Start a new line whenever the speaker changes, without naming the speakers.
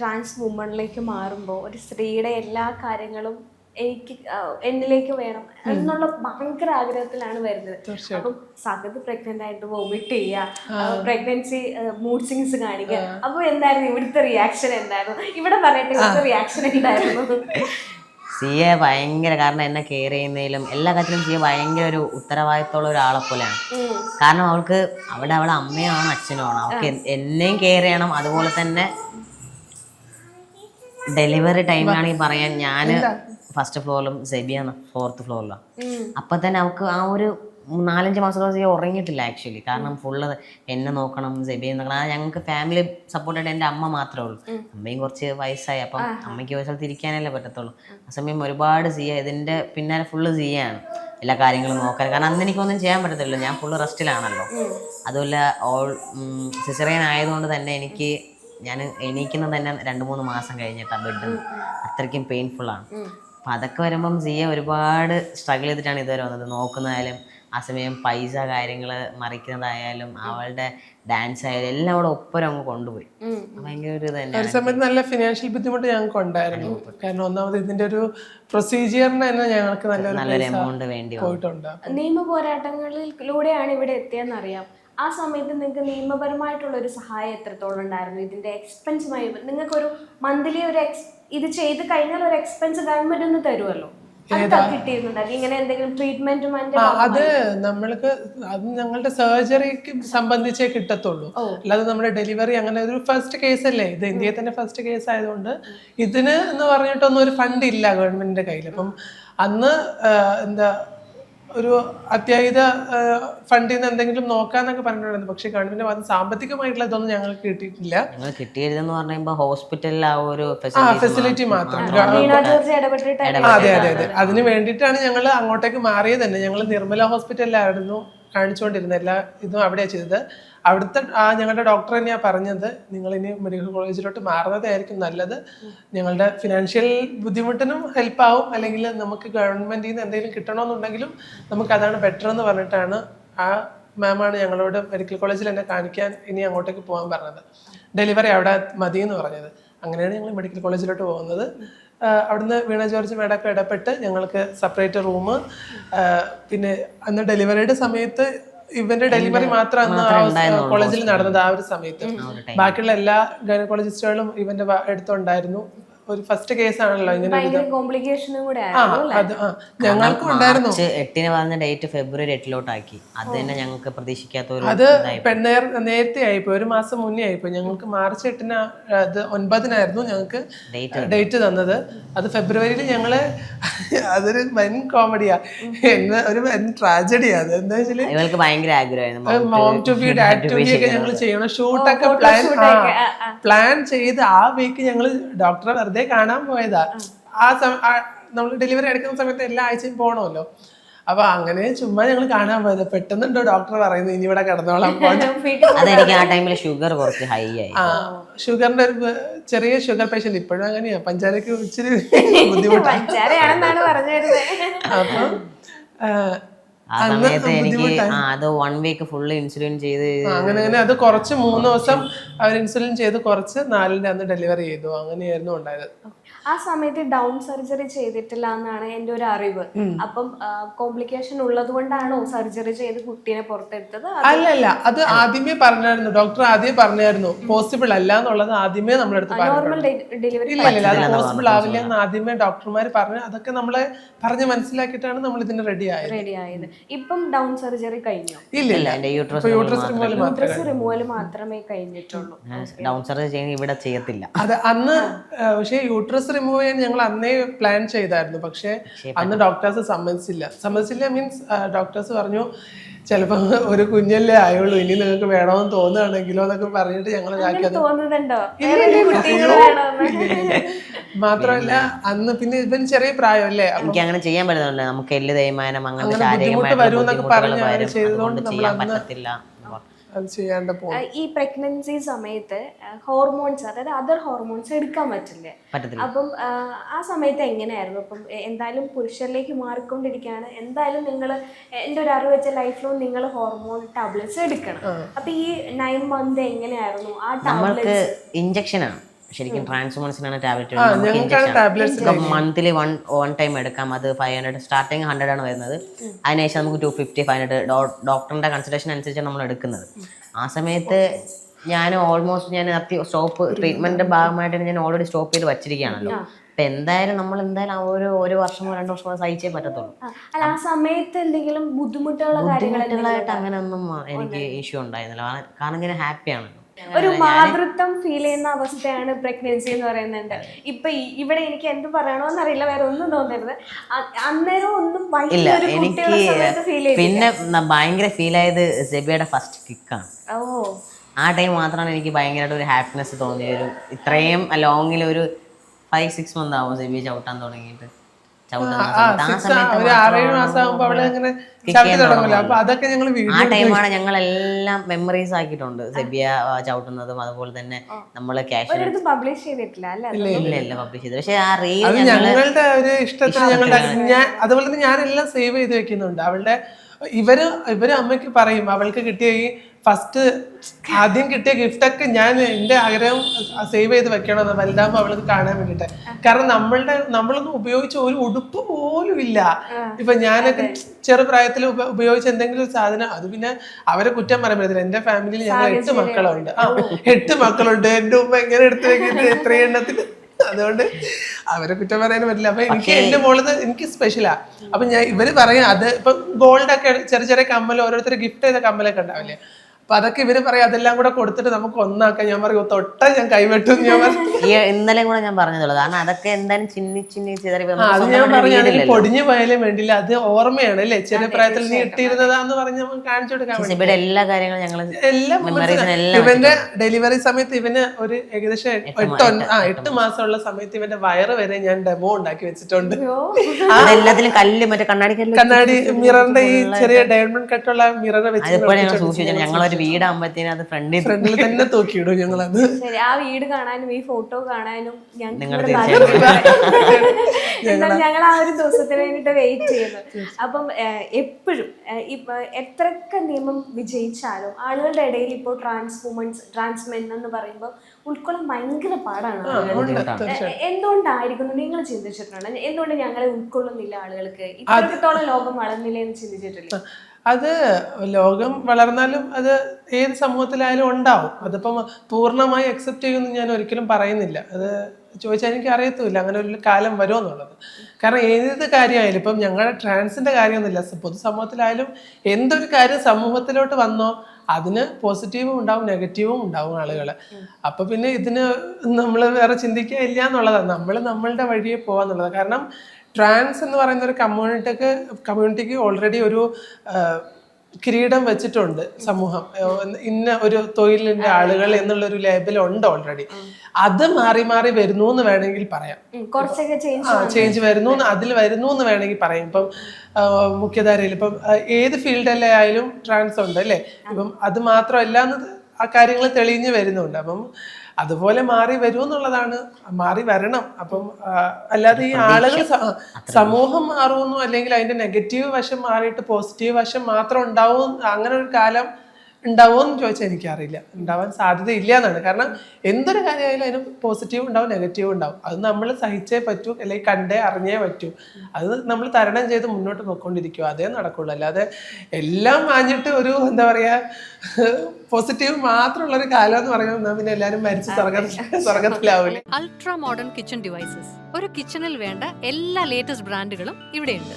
Trans വുമണിലേക്ക് മാറുമ്പോൾ ഒരു സ്ത്രീയുടെ എല്ലാ കാര്യങ്ങളും എനിക്ക് എന്നിലേക്ക് വേണം എന്നുള്ള ഭയങ്കര ആഗ്രഹത്തിലാണ് വരുന്നത്. അപ്പം സകത്ത് പ്രഗ്നന്റ് ആയിട്ട് വോമിറ്റ് ചെയ്യുക പ്രഗ്നൻസി മൂഡ് സിങ്സ് കാണിക്കുക. അപ്പൊ എന്തായിരുന്നു ഇവിടുത്തെ റിയാക്ഷൻ എന്തായിരുന്നു? ഇവിടെ പറയട്ടെ ഇവിടുത്തെ റിയാക്ഷൻ എന്തായിരുന്നു?
സിയെ ഭയങ്കര കാരണം എന്നെ കെയർ ചെയ്യുന്നതിലും എല്ലാ കാര്യത്തിലും സിയെ ഭയങ്കര ഒരു ഉത്തരവാദിത്തമുള്ള ഒരാളെ പോലെയാണ്. കാരണം അവൾക്ക് അവിടെ അവളെ അമ്മയാണ് അച്ഛനുമാണ് അവൾക്ക് എന്നെയും കെയർ ചെയ്യണം അതുപോലെ തന്നെ ഡെലിവറി ടൈമിലാണെങ്കിൽ പറയാൻ ഞാൻ ഫസ്റ്റ് ഫ്ലോറിലും സെബിയാണ് ഫോർത്ത് ഫ്ലോറിലാണ് അപ്പം തന്നെ അവൾക്ക് ആ ഒരു നാലഞ്ച് മാസത്തോളം ഉറങ്ങിയിട്ടില്ല ആക്ച്വലി കാരണം ഫുള്ള് എന്നെ നോക്കണം സെബിയെ നോക്കണം. അത് ഞങ്ങൾക്ക് ഫാമിലി സപ്പോർട്ടായിട്ട് എന്റെ അമ്മ മാത്രമേ ഉള്ളൂ. അമ്മയും കുറച്ച് വയസ്സായി. അപ്പം അമ്മയ്ക്ക് ഒരു സ്ഥലത്ത് ഇരിക്കാനല്ലേ പറ്റത്തുള്ളൂ. ആ സമയം ഒരുപാട് സിയ ഇതിന്റെ പിന്നാലെ ഫുള്ള് സിയാണ് എല്ലാ കാര്യങ്ങളും നോക്കാൻ. കാരണം അന്ന് എനിക്കൊന്നും ചെയ്യാൻ പറ്റത്തില്ല ഞാൻ ഫുള്ള് റെസ്റ്റിലാണല്ലോ അതുമല്ല ഓൾ സിസറിയൻ ആയതുകൊണ്ട് തന്നെ എനിക്ക് ഞാൻ എണീക്കുന്നത് തന്നെ രണ്ട് മൂന്ന് മാസം കഴിഞ്ഞിട്ടാണ് ബെഡ് അത്രയ്ക്കും പെയിൻഫുൾ ആണ്. അപ്പം അതൊക്കെ വരുമ്പം സിയ ഒരുപാട് സ്ട്രഗിൾ ചെയ്തിട്ടാണ് ഇതുവരെ വന്നത്. നോക്കുന്നതായാലും ആ സമയം പൈസ കാര്യങ്ങൾ മറിക്കുന്നതായാലും അവളുടെ ഡാൻസ് ആയാലും എല്ലാം അവിടെ ഒപ്പരം അങ്ങ് കൊണ്ടുപോയി. ഭയങ്കര ഒരു ഇത്
ഒരു സമയത്ത് നല്ല ഫിനാൻഷ്യൽ ബുദ്ധിമുട്ട് ഞങ്ങൾക്ക് ഉണ്ടായിരുന്നു. കാരണം ഒന്നാമത് ഇതിന്റെ ഒരു പ്രൊസീജിയറിന് തന്നെ ഞങ്ങൾക്ക് നല്ലൊരു
എമൗണ്ട് വേണ്ടി
പോയിട്ടുണ്ട്.
നിയമ പോരാട്ടങ്ങളിലൂടെയാണ് ഇവിടെ എത്തിയെന്നറിയാം. ആ സമയത്ത് നിങ്ങൾക്ക് നിയമപരമായിട്ടുള്ള ഒരു സഹായം എത്രത്തോളം ഉണ്ടായിരുന്നു? ഇതിന്റെ എക്സ്പെൻസുമായി നിങ്ങൾക്കൊരു മന്ത്ലി ഒരു എക്സ് ഇത് ചെയ്ത് കഴിഞ്ഞാൽ ഒരു എക്സ്പെൻസ് ഗവൺമെന്റ് ഒന്ന് തരുമല്ലോ
അത് നമ്മൾക്ക് അത് ഞങ്ങളുടെ സർജറിക്ക് സംബന്ധിച്ചേ കിട്ടത്തുള്ളൂ. അല്ലാതെ നമ്മുടെ ഡെലിവറി അങ്ങനെ ഒരു ഫസ്റ്റ് കേസ് അല്ലേ? ഇത് ഇന്ത്യയിൽ തന്നെ ഫസ്റ്റ് കേസ് ആയതുകൊണ്ട് ഇതിന് എന്ന് പറഞ്ഞിട്ടൊന്നും ഒരു ഫണ്ട് ഇല്ല ഗവൺമെന്റിന്റെ കയ്യിൽ അപ്പം അന്ന് എന്താ ഒരു അത്യാഹിത ഫണ്ടിൽ നിന്ന് എന്തെങ്കിലും നോക്കാന്നൊക്കെ പറഞ്ഞിട്ടുണ്ടായിരുന്നു. പക്ഷേ ഗവൺമെന്റ് ഭാഗത്ത് സാമ്പത്തികമായിട്ടുള്ള ഇതൊന്നും ഞങ്ങൾ കിട്ടിയിട്ടില്ല.
ഞങ്ങൾ കിട്ടിയതെന്ന് പറയുമ്പോൾ ഹോസ്പിറ്റലിൽ ആ ഒരു
ഫെസിലിറ്റി മാത്രം. അതെ അതെ അതെ. അതിന് വേണ്ടിയിട്ടാണ് ഞങ്ങൾ അങ്ങോട്ടേക്ക് മാറിയത് തന്നെ. ഞങ്ങൾ നിർമ്മല ഹോസ്പിറ്റലിലായിരുന്നു. കാണിച്ചുകൊണ്ടിരുന്നത് എല്ലാ ഇതും അവിടെയാണ് ചെയ്തത്. അവിടുത്തെ ആ ഞങ്ങളുടെ ഡോക്ടർ തന്നെയാണ് പറഞ്ഞത്. നിങ്ങൾ ഇനി മെഡിക്കൽ കോളേജിലോട്ട് മാറുന്നതായിരിക്കും നല്ലത്. ഞങ്ങളുടെ ഫിനാൻഷ്യൽ ബുദ്ധിമുട്ടിനും ഹെൽപ്പ് ആവും. അല്ലെങ്കിൽ നമുക്ക് ഗവൺമെന്റിൽ നിന്ന് എന്തെങ്കിലും കിട്ടണമെന്നുണ്ടെങ്കിലും നമുക്ക് അതാണ് ബെറ്റർ എന്ന് പറഞ്ഞിട്ടാണ് ആ മാമാണ് ഞങ്ങളോട് മെഡിക്കൽ കോളേജിൽ എന്നെ കാണിക്കാൻ ഇനി അങ്ങോട്ടേക്ക് പോകാൻ പറഞ്ഞത്. ഡെലിവറി അവിടെ മതി എന്ന് പറഞ്ഞത്. അങ്ങനെയാണ് ഞങ്ങൾ മെഡിക്കൽ കോളേജിലോട്ട് പോകുന്നത്. അവിടുന്ന് വീണ ജോർജ് മേഡൊക്കെ ഇടപെട്ട് ഞങ്ങൾക്ക് സെപ്പറേറ്റ് റൂം പിന്നെ അന്ന് ഡെലിവറിയുടെ സമയത്ത് ഇവന്റെ ഡെലിവറി മാത്രം അന്ന് കോളേജിൽ നടന്നത് ആ ഒരു സമയത്ത്. ബാക്കിയുള്ള എല്ലാ ഗൈനക്കോളജിസ്റ്റുകളും ഇവന്റെ അടുത്തുണ്ടായിരുന്നു. ഒരു ഫസ്റ്റ് കേസ് ആണല്ലോ ഇങ്ങനെ.
കോംപ്ലിക്കേഷനും കൂടെ
ഞങ്ങൾക്കും ഉണ്ടായിരുന്നു.
മാർച്ച് എട്ടിന് പറഞ്ഞ ഡേറ്റ് ഫെബ്രുവരി എട്ടിലോട്ടാക്കി. അത് തന്നെ ഞങ്ങൾക്ക് പ്രതീക്ഷിക്കാത്ത ഒരു
അത് പെണ്ണേർ നേരത്തെ ആയിപ്പോയി ഒരു മാസം മുന്നേ ആയിപ്പോയി. ഞങ്ങൾക്ക് മാർച്ച് എട്ടിന് അത് ഒൻപതിനായിരുന്നു ഞങ്ങൾക്ക്
ഡേറ്റ്
ഡേറ്റ് തന്നത്. അത് ഫെബ്രുവരിയിൽ ഞങ്ങൾ അതൊരു വൻ കോമഡിയാ എന്ന ഒരു വൻ ട്രാജഡിയാ അത് എന്താ വെച്ചാൽ
ഞങ്ങൾക്ക് ഭയങ്കര ആഗ്രഹമായിരുന്നു.
Mom to be dad to be ഒക്കെ ഞങ്ങൾ ചെയ്യണം. ഷൂട്ടൊക്കെ പ്ലാൻ പ്ലാൻ ചെയ്ത് ആ വീക്ക് ഞങ്ങൾ ഡോക്ടറെ വെറുതെ കാണാൻ പോയതാ. ആ. സമയം നമ്മൾ ഡെലിവറി എടുക്കുന്ന സമയത്ത് എല്ലാ ആഴ്ചയും പോകണമല്ലോ അപ്പൊ അങ്ങനെ ചുമ്മാ ഞങ്ങൾ കാണാൻ പോയത്. പെട്ടെന്നുണ്ടോ ഡോക്ടർ പറയുന്നത് ഇനി ഇവിടെ കിടന്നോളാം
അതെനിക്ക് ആ ടൈമിൽ ഷുഗർ കുറച്ച് ഹൈ ആയി.
ആ ഷുഗറിന്റെ ഒരു ചെറിയ ഷുഗർ പേഷ്യന്റ് ഇപ്പോഴും അങ്ങനെയാ. പഞ്ചാരക്ക് ഇച്ചിരി ബുദ്ധിമുട്ടാണ് അപ്പം ആ,
സമയത്ത് എനിക്ക് ആ അത് വൺ വീക്ക് ഫുള്ള് ഇൻസുലിൻ ചെയ്ത്
അങ്ങനെ അങ്ങനെ. അത് കുറച്ച് മൂന്ന് ദിവസം അവർ ഇൻസുലിൻ ചെയ്ത് കുറച്ച് നാലിന്റെ അന്ന് ഡെലിവറി ചെയ്തു. അങ്ങനെയായിരുന്നു ഉണ്ടായത്.
ആ സമയത്ത് ഡൗൺ സർജറി ചെയ്തിട്ടില്ല എന്നാണ് എന്റെ ഒരു അറിവ്. അപ്പം കോംപ്ലിക്കേഷൻ ഉള്ളത് കൊണ്ടാണോ സർജറി ചെയ്ത് കുട്ടീനെ പുറത്തെടുത്തത്?
അല്ല അല്ല. അത് ആദ്യമേ പറഞ്ഞായിരുന്നു. ഡോക്ടർ ആദ്യം പറഞ്ഞായിരുന്നു. പോസിബിൾ അല്ല എന്നുള്ളത് ആദ്യമേ നമ്മളെടുത്ത് അടുത്ത്
നോർമൽ ഡെലിവറി
ഇല്ല ഇല്ല. അത് പോസിബിൾ ആവില്ല എന്ന് ആദ്യമേ ഡോക്ടർമാർ പറഞ്ഞു അതൊക്കെ നമ്മളെ പറഞ്ഞ് മനസ്സിലാക്കിയിട്ടാണ് നമ്മൾ ഇതിന് റെഡി ആയത്.
റെഡി ആയത്. ഇപ്പം ഡൗൺ സർജറി കഴിഞ്ഞു?
ഇല്ല
എന്റെ യൂട്രസ്
റിമൂവൽ മാത്രം
റിമൂവൽ മാത്രമേ കഴിഞ്ഞിട്ടുള്ളൂ.
ഡൗൺ സർജറി ചെയ്യുന്ന ഇവിടെ ചെയ്യത്തില്ല.
അത് അന്ന് പക്ഷേ യൂട്രസ് റിമൂവ് ചെയ്യാൻ ഞങ്ങൾ അന്നേ പ്ലാൻ ചെയ്തായിരുന്നു. പക്ഷേ അന്ന് ഡോക്ടേഴ്സ് സമ്മതിച്ചില്ല. സമ്മതിച്ചില്ല മീൻസ് ഡോക്ടേഴ്സ് പറഞ്ഞു ചിലപ്പോൾ ഒരു കുഞ്ഞല്ലേ ആയുള്ളൂ. ഇനി നിങ്ങൾക്ക് വേണമെന്ന് തോന്നുകയാണെങ്കിലോ എന്നൊക്കെ പറഞ്ഞിട്ട് ഞങ്ങൾ
തോന്നുന്നുണ്ടോ?
മാത്രമല്ല അന്ന് പിന്നെ ഇവൻ ചെറിയ പ്രായമല്ലേ? അല്ലേ
എനിക്ക് അങ്ങനെ ചെയ്യാൻ പറ്റുന്നില്ല. നമുക്ക് എല്ല് തേയ്മാനം
അങ്ങനെ
ശാരീരികമായിട്ടുള്ള
ഈ പ്രഗ്നൻസി സമയത്ത് ഹോർമോൺസ് അതായത് അതർ ഹോർമോൺസ് എടുക്കാൻ പറ്റില്ല? അപ്പം ആ, സമയത്ത് എങ്ങനെയായിരുന്നു? അപ്പം എന്തായാലും പുരുഷനിലേക്ക് മാറിക്കൊണ്ടിരിക്കുകയാണ്. എന്തായാലും നിങ്ങൾ എന്റെ ഒരു അറിവ് വെച്ച ലൈഫിലും നിങ്ങൾ ഹോർമോൺ ടാബ്ലറ്റ്സ് എടുക്കണം. അപ്പം ഈ നയൻ മന്ത് എങ്ങനെയായിരുന്നു? ആ
ടാബ്ലെറ്റ്
ടാബ്ലറ്റ്സ്
ഇഞ്ചക്ഷനാണ് ശരിക്കും ട്രാൻസ്ഫോമൻസിനാണ് tablet monthly one one time എടുക്കാം. അത് ഫൈവ് ഹൺഡ്രഡ് സ്റ്റാർട്ടിങ് ഹൺഡ്രഡ് ആണ് വരുന്നത്. അതിനുശേഷം നമുക്ക് ടു ഫിഫ്റ്റി ഫൈവ് ഹൺഡ്രഡ് ഡോക്ടറിന്റെ കൺസൾട്ടേഷൻ അനുസരിച്ചാണ് നമ്മൾ എടുക്കുന്നത്. ആ സമയത്ത് ഞാൻ ഓൾമോസ്റ്റ് ഞാൻ സ്റ്റോപ്പ് ട്രീറ്റ്മെന്റിന്റെ ഭാഗമായിട്ട് ഞാൻ ഓൾറെഡി സ്റ്റോപ്പ് ചെയ്ത് വച്ചിരിക്കുകയാണല്ലോ. അപ്പൊ എന്തായാലും നമ്മൾ എന്തായാലും ആ ഒരു ഒരു വർഷമോ രണ്ട് വർഷമോ സഹിച്ചേ പറ്റത്തുള്ളൂ.
ആ, അല്ല ആ സമയത്ത് എന്തെങ്കിലും ബുദ്ധിമുട്ടുകളോ കാര്യങ്ങളോ
അങ്ങനെ അങ്ങനെയൊന്നും എനിക്ക് ഇഷ്യൂ ഉണ്ടായിരുന്നില്ല. കാരണം- കാരണം ഇങ്ങനെ ഹാപ്പിയാണല്ലോ
ഒരു മാതൃത്വം ഫീൽ ചെയ്യുന്ന അവസ്ഥയാണ് പ്രഗ്നൻസി എന്ന് പറയുന്നത്. ഇപ്പൊ ഇവിടെ എനിക്ക് എന്ത് പറയണോന്ന് അറിയില്ല വേറെ ഒന്നും തോന്നരുത്. അന്നേരം ഒന്നും
ഇല്ല എനിക്ക്
ഫീൽ
പിന്നെ ഭയങ്കര ഫീൽ ആയത് സെബിയുടെ ഫസ്റ്റ് കിക്കാണ്
ഓ.
ആ ടൈം മാത്രമാണ് എനിക്ക് ഭയങ്കരമായിട്ട് ഒരു ഹാപ്പിനെസ് തോന്നിയ ഒരു ഇത്രയും ലോങ്ങിൽ ഒരു ഫൈവ് സിക്സ് മന്ത് ആവും സെബി ചവിട്ടാൻ തുടങ്ങിയിട്ട്.
ആ ടൈമാണ് ഞങ്ങൾ
ഞങ്ങളെല്ലാം മെമ്മറീസ് ആക്കിയിട്ടുണ്ട്. സെബിയ ചവിട്ടുന്നതും അതുപോലെ തന്നെ നമ്മൾ ക്യാഷ്
പബ്ലിഷ് ചെയ്തിട്ടില്ല?
ഇല്ല പബ്ലിഷ് പക്ഷെ ആ റീൽ
അത് ഞങ്ങളുടെ ഒരു ഇഷ്ടത്തിന് ഞങ്ങളുടെ ഞാൻ അതുപോലെ തന്നെ ഞാനെല്ലാം സേവ് ചെയ്ത് വെക്കുന്നുണ്ട്. അവളുടെ ഇവർ ഇവർ അമ്മയ്ക്ക് പറയും അവൾക്ക് കിട്ടിയ ഈ ഫസ്റ്റ് ആദ്യം കിട്ടിയ ഗിഫ്റ്റ് ഒക്കെ ഞാൻ എന്റെ ആഗ്രഹം സേവ് ചെയ്ത് വെക്കണം വലുതാകുമ്പോൾ അവൾക്ക് കാണാൻ വേണ്ടിട്ട് കാരണം നമ്മളുടെ നമ്മളൊന്നും ഉപയോഗിച്ച ഒരു ഉടുപ്പ് പോലും ഇല്ല. ഇപ്പൊ ഞാനൊക്കെ ചെറുപ്രായത്തിൽ ഉപയോഗിച്ച എന്തെങ്കിലും സാധനം അത് പിന്നെ അവരെ കുറ്റം പറയാൻ പറ്റത്തില്ല. എന്റെ ഫാമിലിയിൽ ഞങ്ങൾ എട്ട് മക്കളുണ്ട്. ആ എട്ട് മക്കളുണ്ട്. എന്റെ ഉമ്മ എങ്ങനെ എടുത്തു വെക്കുന്നത്? എത്ര എണ്ണത്തിൽ അതുകൊണ്ട് അവരെ കുറ്റം പറയാനും പറ്റില്ല. അപ്പൊ എനിക്ക് എന്റെ മോളത് എനിക്ക് സ്പെഷ്യലാ അപ്പൊ ഞാൻ ഇവർ പറയും അത് ഇപ്പൊ ഗോൾഡ് ഒക്കെ ചെറിയ ചെറിയ കമ്മൽ ഓരോരുത്തർ ഗിഫ്റ്റ് ചെയ്ത കമ്മലൊക്കെ ഉണ്ടാവില്ലേ? അപ്പൊ അതൊക്കെ ഇവർ പറയാം അതെല്ലാം കൂടെ കൊടുത്തിട്ട് നമുക്ക് ഒന്നാക്കാം. ഞാൻ പറയും തൊട്ട ഞാൻ കൈവെട്ടും. ഞാൻ പറയും.
ഈ ഇന്നലെ കൂടെ ഞാൻ പറഞ്ഞതുള്ളൂ. കാരണം അതൊക്കെ എന്തായാലും ചിന്നി ചിന്നി ചിതറി
ആ, അത് ഞാൻ പറഞ്ഞു അതിന് പൊടിഞ്ഞു പോയാലും വേണ്ടില്ല. അത് ഓർമ്മയാണ് അല്ലേ? ചെറിയ പ്രായത്തിൽ നീ ഇട്ടിരുന്നതാന്ന് പറഞ്ഞ് നമുക്ക് കാണിച്ചു കൊടുക്കാൻ വേണ്ടി.
സെബിയുടെ എല്ലാ കാര്യങ്ങളും ഞങ്ങൾ
എല്ലാം ഇവന്റെ ഡെലിവറി സമയത്ത് ഇവന് ഒരു ഏകദേശം എട്ട് ഒൻ- ആ എട്ട് മാസമുള്ള സമയത്ത് ഇവന്റെ വയറ് വരെ ഞാൻ ഡെമോ ഉണ്ടാക്കി വെച്ചിട്ടുണ്ട്.
എല്ലാത്തിലും കല്ല് മറ്റേ കണ്ണാടി കല്ല്
കണ്ണാടി മിററിന്റെ ഈ ചെറിയ ഡയമണ്ട് കട്ടുള്ള മിറർ വെച്ച്
അതിപ്പോഴും ഞങ്ങൾ സൂക്ഷിച്ചു ഞങ്ങളൊരു വീടാകുമ്പോഴത്തേനും അത് ഫ്രണ്ടിൽ
ഫ്രണ്ടിൽ തന്നെ തൂക്കിയിടും ഞങ്ങളത്.
ശരി ആ വീട് കാണാനും ഈ ഫോട്ടോ കാണാനും ഞങ്ങൾ ഞങ്ങൾ ആ ഒരു ദിവസത്തിന് വേണ്ടിട്ട് വെയിറ്റ് ചെയ്യുന്നു. അപ്പം എപ്പോഴും ഇപ്പൊ എത്രയൊക്കെ നിയമം വിജയിച്ചാലും ആളുകളുടെ ഇടയിൽ ഇപ്പോൾ ട്രാൻസ് വുമൻസ് ട്രാൻസ് മെൻ എന്ന് പറയുമ്പോൾ ഉൾക്കൊള്ളാൻ ഭയങ്കര പാടാണ് എന്തുകൊണ്ടായിരിക്കും എന്തുകൊണ്ടായിരിക്കുന്നു? നിങ്ങൾ ചിന്തിച്ചിട്ടുണ്ടോ എന്തുകൊണ്ട് ഞങ്ങളെ ഉൾക്കൊള്ളുന്നില്ല ആളുകൾക്ക്? ഇത്രത്തോളം ലോകം വളർന്നില്ല എന്ന് ചിന്തിച്ചിട്ടില്ല?
അത് ലോകം വളർന്നാലും അത് ഏത് സമൂഹത്തിലായാലും ഉണ്ടാവും. അതിപ്പം പൂർണമായി അക്സെപ്റ്റ് ചെയ്യുമെന്ന് ഞാൻ ഒരിക്കലും പറയുന്നില്ല. അത് ചോദിച്ചാൽ എനിക്ക് അറിയത്തുമില്ല. അങ്ങനെ ഒരു കാലം വരുമെന്നുള്ളത്. കാരണം ഏത് കാര്യമായാലും ഇപ്പം ഞങ്ങളുടെ ട്രാൻസിന്റെ കാര്യമൊന്നുമില്ല. പൊതുസമൂഹത്തിലായാലും എന്തൊരു കാര്യം സമൂഹത്തിലോട്ട് വന്നോ അതിന് പോസിറ്റീവും ഉണ്ടാവും നെഗറ്റീവും ഉണ്ടാവും ആളുകൾ അപ്പൊ പിന്നെ ഇതിന് നമ്മൾ വേറെ ചിന്തിക്കുക ഇല്ല എന്നുള്ളതാണ്. നമ്മൾ നമ്മളുടെ വഴിയെ പോവാന്നുള്ളത് കാരണം ട്രാൻസ് എന്ന് പറയുന്ന ഒരു കമ്മ്യൂണിറ്റിക്ക് കമ്മ്യൂണിറ്റിക്ക് ഓൾറെഡി ഒരു കിരീടം വെച്ചിട്ടുണ്ട് സമൂഹം. ഇന്ന ഒരു തൊഴിലിന്റെ ആളുകൾ എന്നുള്ള ഒരു ലേബൽ ഉണ്ട് ഓൾറെഡി അത് മാറി മാറി വരുന്നു എന്ന് വേണമെങ്കിൽ പറയാം.
ചേഞ്ച്
വരുന്നു അതിൽ വരുന്നു എന്ന് വേണമെങ്കിൽ പറയാം. ഇപ്പം മുഖ്യധാരയിൽ ഇപ്പം ഏത് ഫീൽഡിലെ ആയാലും ട്രാൻസ് ഉണ്ട് അല്ലേ? ഇപ്പം അത് മാത്രമല്ല ആ കാര്യങ്ങൾ തെളിഞ്ഞു വരുന്നുണ്ട്. അപ്പം അതുപോലെ മാറി വരൂ എന്നുള്ളതാണ്. മാറി വരണം. അപ്പം അല്ലാതെ ഈ ആളുകൾ സമൂഹം മാറുമെന്നോ അല്ലെങ്കിൽ അതിന്റെ നെഗറ്റീവ് വശം മാറിയിട്ട് പോസിറ്റീവ് വശം മാത്രം ഉണ്ടാവും. അങ്ങനെ ഒരു കാലം ഉണ്ടാവുമോ എന്ന് ചോദിച്ചാൽ എനിക്കറിയില്ല. ഉണ്ടാവാൻ സാധ്യതയില്ല എന്നാണ് കാരണം എന്തൊരു കാര്യമായാലും അതിന് പോസിറ്റീവ് ഉണ്ടാവും നെഗറ്റീവ് ഉണ്ടാവും. അത് നമ്മൾ സഹിച്ചേ പറ്റൂ അല്ലെങ്കിൽ കണ്ടേ അറിഞ്ഞേ പറ്റൂ. അത് നമ്മൾ തരണം ചെയ്ത് മുന്നോട്ട് പോയിക്കൊണ്ടിരിക്കും. അതേ നടക്കുള്ളൂ. അല്ലാതെ എല്ലാം മാഞ്ഞിട്ട് ഒരു എന്താ പറയാ പോസിറ്റീവ് മാത്രമുള്ള ഒരു കാലം എന്ന് പറയുമ്പോൾ പിന്നെ എല്ലാവരും മരിച്ച് സ്വർഗത്തിൽ സ്വർഗത്തിലാവൂലേ.
അൾട്രാ മോഡേൺ കിച്ചൺ ഡിവൈസസ് ഒരു കിച്ചണിൽ വേണ്ട എല്ലാ ലേറ്റസ്റ്റ് ബ്രാൻഡുകളും ഇവിടെയുണ്ട്.